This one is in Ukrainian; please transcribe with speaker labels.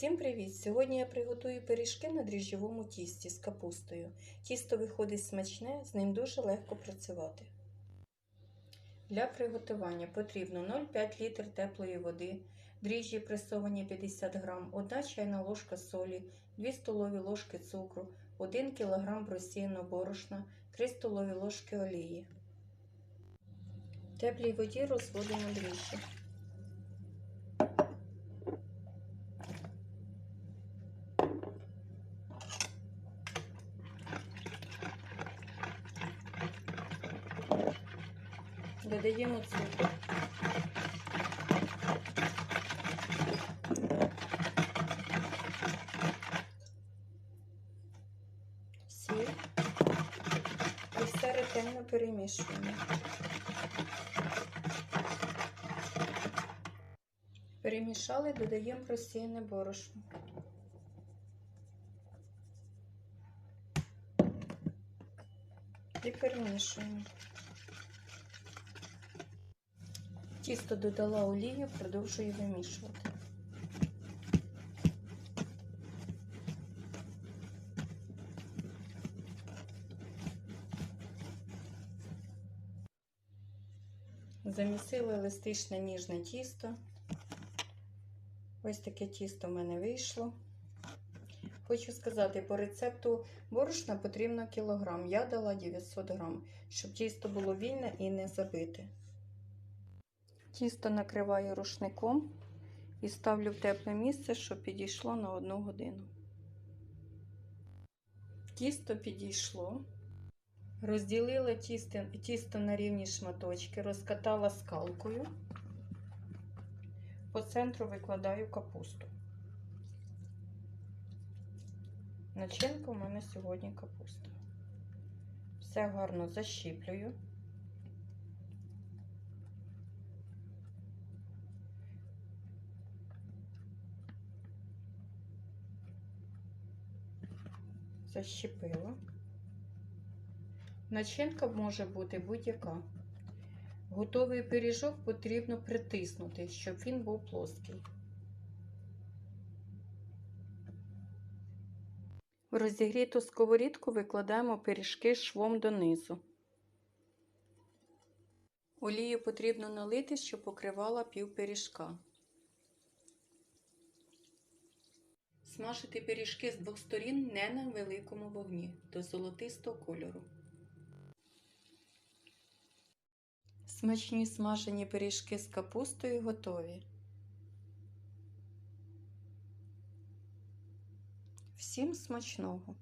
Speaker 1: Всім привіт! Сьогодні я приготую пиріжки на дріжджовому тісті з капустою. Тісто виходить смачне, з ним дуже легко працювати. Для приготування потрібно 0,5 літр теплої води, дріжджі пресовані 50 г, 1 чайна ложка солі, 2 столові ложки цукру, 1 кг просіяного борошна, 3 столові ложки олії. В теплій воді розводимо дріжджі. Додаємо цукор. Сіль. І все ретельно перемішуємо. Перемішали, додаємо просіяне борошно. І перемішуємо. Тісто додала олію, продовжую вимішувати. Замісила еластичне ніжне тісто. Ось таке тісто в мене вийшло. Хочу сказати, по рецепту борошна потрібно кілограм. Я дала 900 грам, щоб тісто було вільне і не забите. Тісто накриваю рушником і ставлю в тепле місце, щоб підійшло на одну годину. Тісто підійшло. Розділила тісто, тісто на рівні шматочки, розкатала скалкою. По центру викладаю капусту. Начинка у мене сьогодні капуста. Все гарно защіплюю. Защепила. Начинка може бути будь-яка. Готовий пиріжок потрібно притиснути, щоб він був плоский. В розігріту сковорідку викладаємо пиріжки швом донизу. Олію потрібно налити, щоб покривала пів пиріжка. Смажити пиріжки з двох сторін не на великому вогні до золотистого кольору. Смачні смажені пиріжки з капустою готові. Всім смачного!